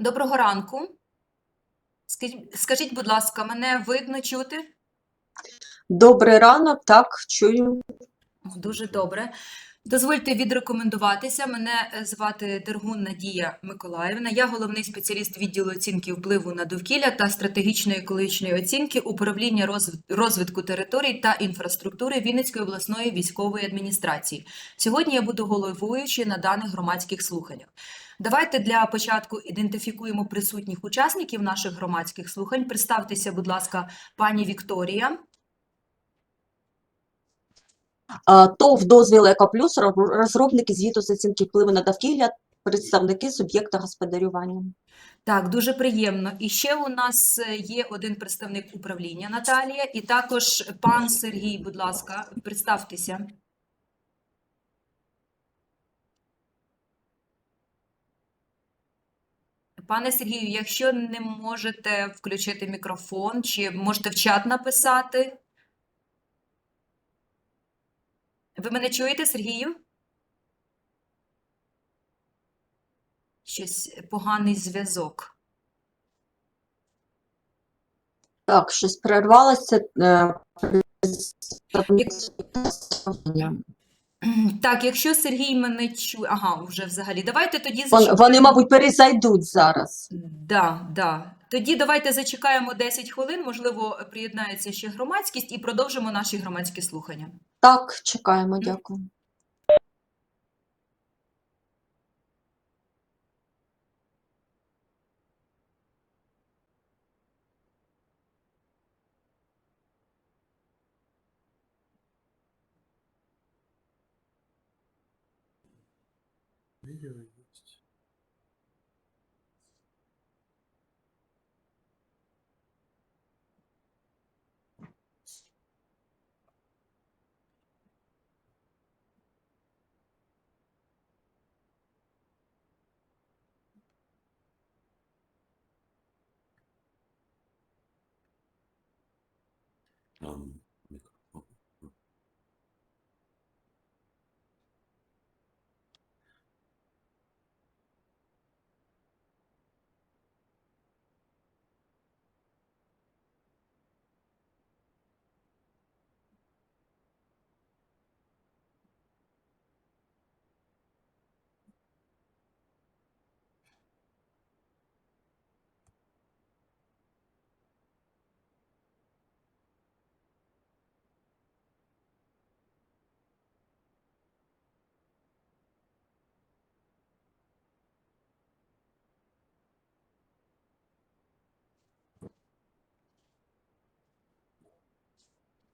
Доброго ранку. Скажіть, будь ласка, мене видно чути? Добрий ранок, так, чую. Дуже добре. Дозвольте відрекомендуватися. Мене е, звати Дергун Надія Миколаївна. Я головний спеціаліст відділу оцінки впливу на довкілля та стратегічної екологічної оцінки управління розвитку територій та інфраструктури Вінницької обласної військової адміністрації. Сьогодні я буду головуючою на даних громадських слуханнях. Давайте для початку ідентифікуємо присутніх учасників наших громадських слухань. Представтеся, будь ласка, пані Вікторія. ТОВ дозвіл «Екоплюс», розробники звіту з оцінки впливу на довкілля, представники суб'єкта господарювання. Так, дуже приємно. І ще у нас е, є один представник управління Наталія, і також пан Сергій, будь ласка, представтеся. Пане Сергію, якщо не можете включити мікрофон, чи можете в чат написати? Ви мене чуєте, Сергію? Щось поганий зв'язок. Так, щось перервалося. е, Так, якщо Сергій мене чує, ага, вже взагалі. Давайте тоді зачекаємо. Вони, мабуть, перезайдуть зараз. Да, да. Тоді давайте зачекаємо 10 хвилин, можливо, приєднається ще громадськість і продовжимо наші громадські слухання. Так, чекаємо, дякую. doing?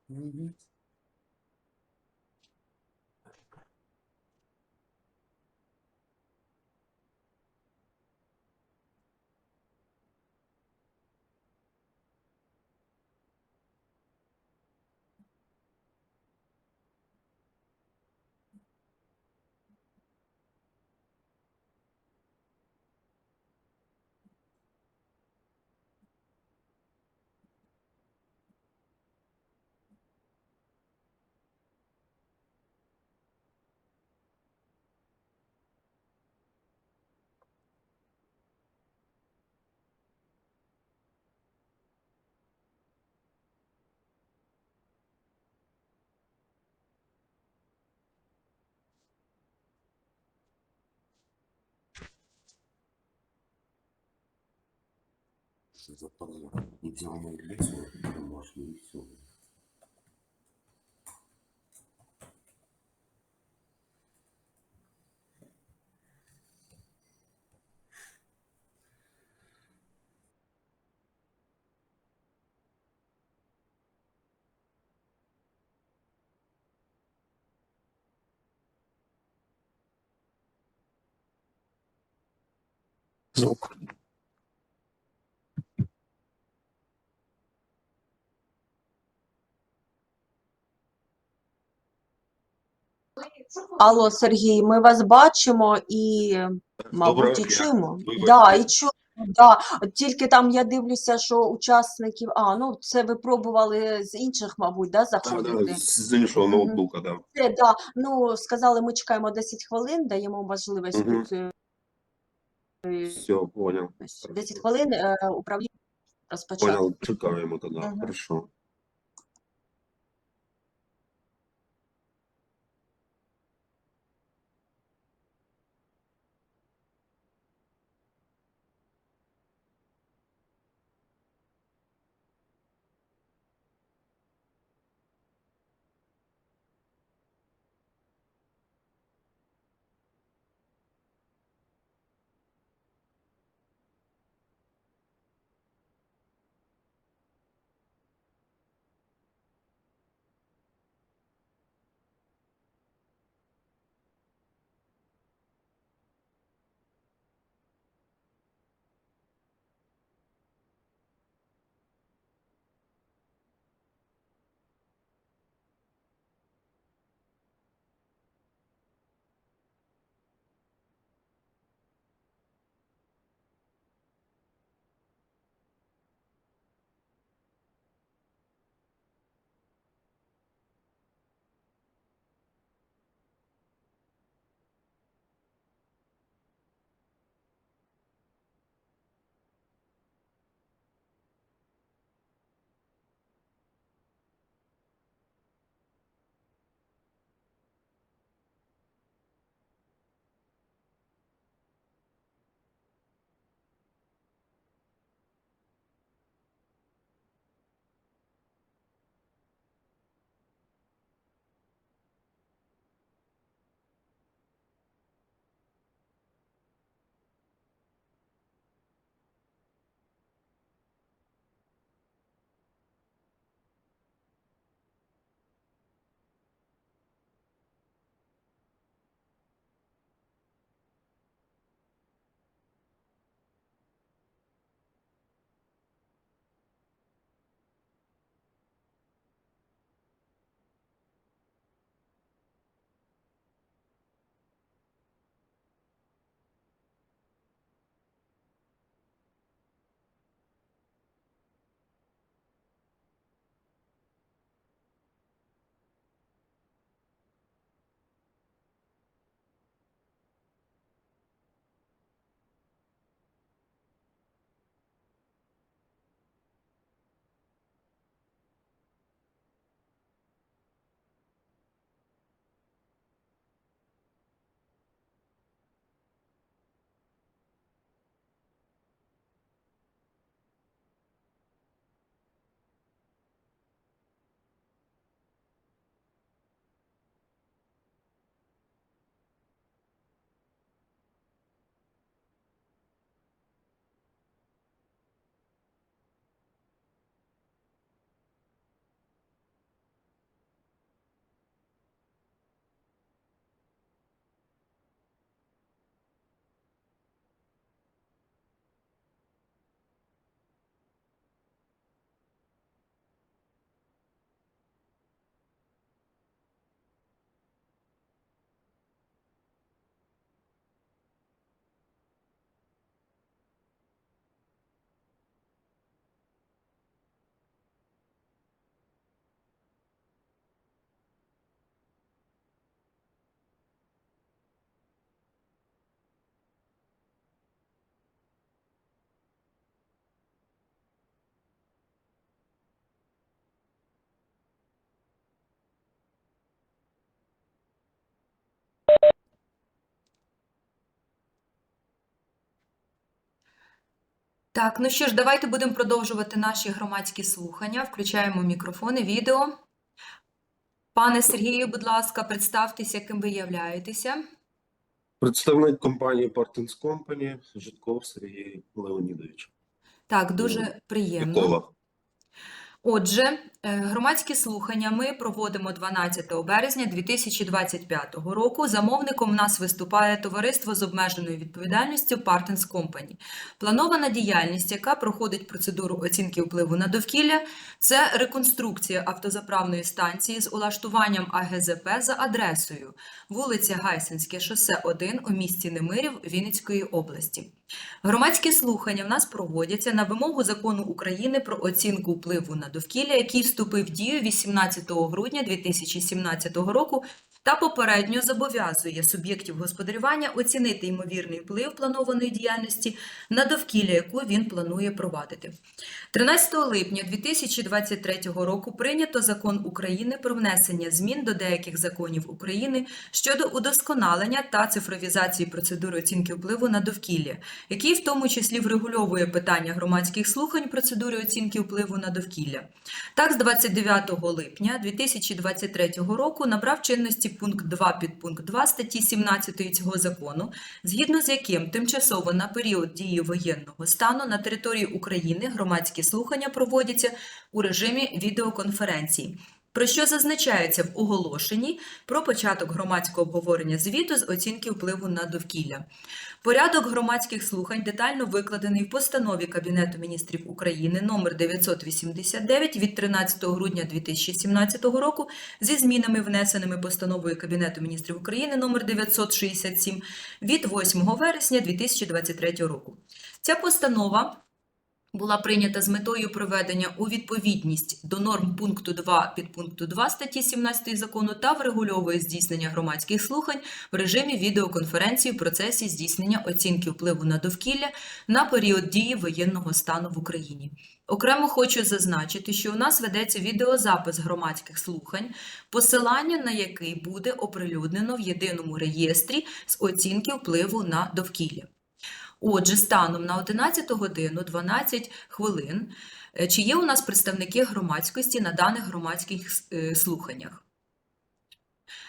Mmh oui, vite. дальше затопил и взял мою лекцию домашнюю всю. звук. Алло, Сергій, ми вас бачимо і, мабуть, і чуємо. Да, і чуємо. Да. Тільки там я дивлюся, що учасників, а, ну це ви пробували з інших, мабуть, да, заходити. да, с іншого ноутбука, да. Це, да. Ну, сказали, ми чекаємо 10 хвилин, даємо можливість Мгм. тут Все, понял. 10 хвилин е, управління розпочати. Понял, чекаємо тоді. Мгм. Хорошо. Так, ну що ж, давайте будемо продовжувати наші громадські слухання. Включаємо мікрофони, відео. Пане Сергію, будь ласка, представтеся, ким ви являєтеся. Представник компанії Partins Company Житков Сергій Леонідович. Так, дуже приємно. Микола. Отже, громадські слухання ми проводимо 12 березня 2025 року. Замовником у нас виступає товариство з обмеженою відповідальністю Partens Company. Планована діяльність, яка проходить процедуру оцінки впливу на довкілля, це реконструкція автозаправної станції з улаштуванням АГЗП за адресою вулиця Гайсинське шосе 1 у місті Немирів Вінницької області. Громадські слухання в нас проводяться на вимогу закону України про оцінку впливу на довкілля, який вступив в дію 18 грудня 2017 року та попередньо зобов'язує суб'єктів господарювання оцінити ймовірний вплив планованої діяльності на довкілля, яку він планує провадити. 13 липня 2023 року прийнято закон України про внесення змін до деяких законів України щодо удосконалення та цифровізації процедури оцінки впливу на довкілля, який в тому числі врегульовує питання громадських слухань процедури оцінки впливу на довкілля. Так, з 29 липня 2023 року набрав чинності пункт 2 підпункт 2 статті 17 цього закону, згідно з яким тимчасово на період дії воєнного стану на території України громадські слухання проводяться у режимі відеоконференції. Про що зазначається в оголошенні про початок громадського обговорення звіту з оцінки впливу на довкілля. Порядок громадських слухань детально викладений в постанові Кабінету міністрів України номер 989 від 13 грудня 2017 року зі змінами, внесеними постановою Кабінету міністрів України номер 967 від 8 вересня 2023 року. Ця постанова була прийнята з метою приведення у відповідність до норм пункту 2 підпункту 2 статті 17 закону та врегульовує здійснення громадських слухань в режимі відеоконференції в процесі здійснення оцінки впливу на довкілля на період дії воєнного стану в Україні. Окремо хочу зазначити, що у нас ведеться відеозапис громадських слухань, посилання на який буде оприлюднено в єдиному реєстрі з оцінки впливу на довкілля. Отже, станом на 11 годину 12 хвилин, е, чи є у нас представники громадськості на даних громадських е, слуханнях?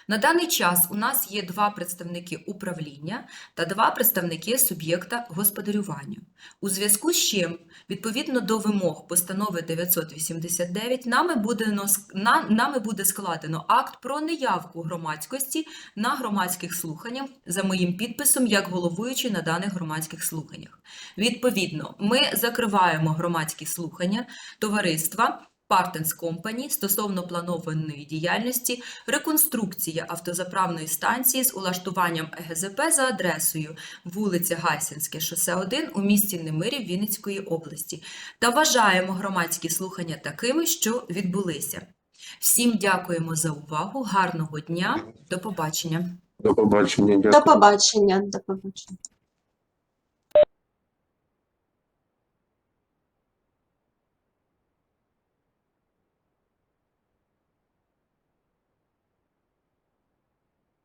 На даний час у нас є два представники управління та два представники суб'єкта господарювання. У зв'язку з чим, відповідно до вимог постанови 989, нами буде, нами буде складено акт про неявку громадськості на громадських слуханнях за моїм підписом як головуючий на даних громадських слуханнях. Відповідно, ми закриваємо громадські слухання товариства Partens Company стосовно планованої діяльності реконструкція автозаправної станції з улаштуванням ЕГЗП за адресою вулиця Гайсинське, шосе 1 у місті Немирів Вінницької області та вважаємо громадські слухання такими, що відбулися. Всім дякуємо за увагу. Гарного дня. До побачення. До побачення. До побачення. До побачення.